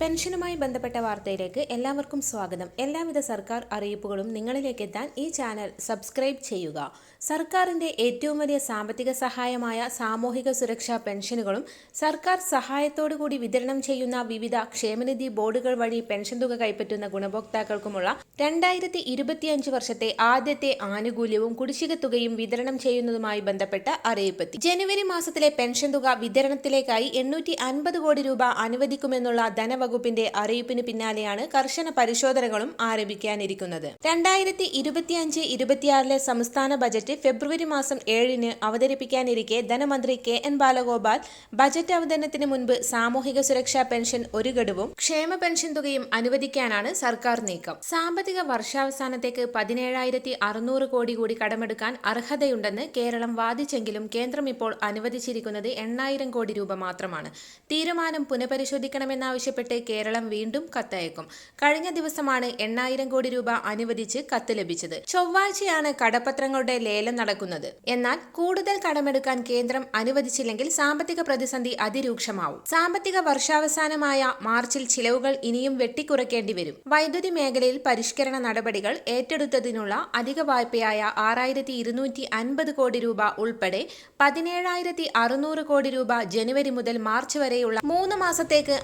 പെൻഷനുമായി ബന്ധപ്പെട്ട വാർത്തയിലേക്ക് എല്ലാവർക്കും സ്വാഗതം. എല്ലാവിധ സർക്കാർ അറിയിപ്പുകളും നിങ്ങളിലേക്ക് എത്താൻ ഈ ചാനൽ സബ്സ്ക്രൈബ് ചെയ്യുക. സർക്കാരിന്റെ ഏറ്റവും വലിയ സാമ്പത്തിക സഹായമായ സാമൂഹിക സുരക്ഷാ പെൻഷനുകളും സർക്കാർ സഹായത്തോടു കൂടി വിതരണം ചെയ്യുന്ന വിവിധ ക്ഷേമനിധി ബോർഡുകൾ വഴി പെൻഷൻ തുക കൈപ്പറ്റുന്ന ഗുണഭോക്താക്കൾക്കുമുള്ള രണ്ടായിരത്തി ഇരുപത്തിയഞ്ച് വർഷത്തെ ആദ്യത്തെ ആനുകൂല്യവും കുടിശ്ശിക തുകയും വിതരണം ചെയ്യുന്നതുമായി ബന്ധപ്പെട്ട അറിയിപ്പെത്തി. ജനുവരി മാസത്തിലെ പെൻഷൻ തുക വിതരണത്തിലേക്കായി എണ്ണൂറ്റി കോടി രൂപ അനുവദിക്കുമെന്നുള്ള ധനവകുപ്പിന്റെ അറിയിപ്പിന് പിന്നാലെയാണ് കർശന പരിശോധനകളും ആരംഭിക്കാനിരിക്കുന്നത്. രണ്ടായിരത്തി ഇരുപത്തിയഞ്ച് ഇരുപത്തിയാറിലെ സംസ്ഥാന ബജറ്റ് ഫെബ്രുവരി മാസം ഏഴിന് അവതരിപ്പിക്കാനിരിക്കെ ധനമന്ത്രി കെ എൻ ബാലഗോപാൽ ബജറ്റ് അവതരണത്തിന് മുൻപ് സാമൂഹിക സുരക്ഷാ പെൻഷൻ ഒരു ഗഡുവും ക്ഷേമ പെൻഷൻ തുകയും അനുവദിക്കാനാണ് സർക്കാർ നീക്കം. സാമ്പത്തിക വർഷാവസാനത്തേക്ക് പതിനേഴായിരത്തി അറുന്നൂറ് കോടി കൂടി കടമെടുക്കാൻ അർഹതയുണ്ടെന്ന് കേരളം വാദിച്ചെങ്കിലും കേന്ദ്രം ഇപ്പോൾ അനുവദിച്ചിരിക്കുന്നത് എണ്ണായിരം കോടി രൂപ മാത്രമാണ്. തീരുമാനം പുനഃപരിശോധിക്കണമെന്നാവശ്യപ്പെട്ട് കേരളം വീണ്ടും കത്തയക്കും. കഴിഞ്ഞ ദിവസമാണ് എണ്ണായിരം കോടി രൂപ അനുവദിച്ച് കത്ത് ലഭിച്ചത്. ചൊവ്വാഴ്ചയാണ് കടപ്പത്രങ്ങളുടെ ലേലം നടക്കുന്നത്. എന്നാൽ കൂടുതൽ കടമെടുക്കാൻ കേന്ദ്രം അനുവദിച്ചില്ലെങ്കിൽ സാമ്പത്തിക പ്രതിസന്ധി അതിരൂക്ഷമാവും. സാമ്പത്തിക വർഷാവസാനമായ മാർച്ചിൽ ചിലവുകൾ ഇനിയും വെട്ടിക്കുറയ്ക്കേണ്ടി വരും. വൈദ്യുതി മേഖലയിൽ പരിഷ്കരണ നടപടികൾ ഏറ്റെടുത്തതിനുള്ള അധിക വായ്പയായ ആറായിരത്തി ഇരുന്നൂറ്റി അൻപത് കോടി രൂപ ഉൾപ്പെടെ പതിനേഴായിരത്തി അറുന്നൂറ് കോടി രൂപ ജനുവരി മുതൽ മാർച്ച് വരെയുള്ള മൂന്ന് മാസത്തേക്ക്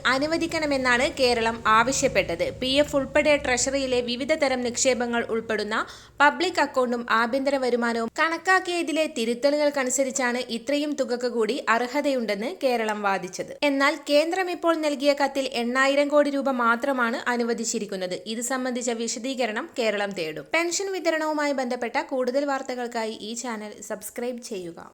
അനുവദിക്കണമെന്നാണ് കേരളം ആവശ്യപ്പെട്ടത്. പി എഫ് ഉൾപ്പെടെ ട്രഷറിയിലെ വിവിധ തരം നിക്ഷേപങ്ങൾ ഉൾപ്പെടുന്ന പബ്ലിക് അക്കൗണ്ടും ആഭ്യന്തര വരുമാനവും കണക്കാക്കിയതിലെ തിരുത്തലുകൾക്കനുസരിച്ചാണ് ഇത്രയും തുകക്ക് കൂടി അർഹതയുണ്ടെന്ന് കേരളം വാദിച്ചത്. എന്നാൽ കേന്ദ്രം ഇപ്പോൾ നൽകിയ കത്തിൽ എണ്ണായിരം കോടി രൂപ മാത്രമാണ് അനുവദിച്ചിരിക്കുന്നത്. ഇത് സംബന്ധിച്ച വിശദീകരണം കേരളം തേടും. പെൻഷൻ വിതരണവുമായി ബന്ധപ്പെട്ട കൂടുതൽ വാർത്തകൾക്കായി ഈ ചാനൽ സബ്സ്ക്രൈബ് ചെയ്യുക.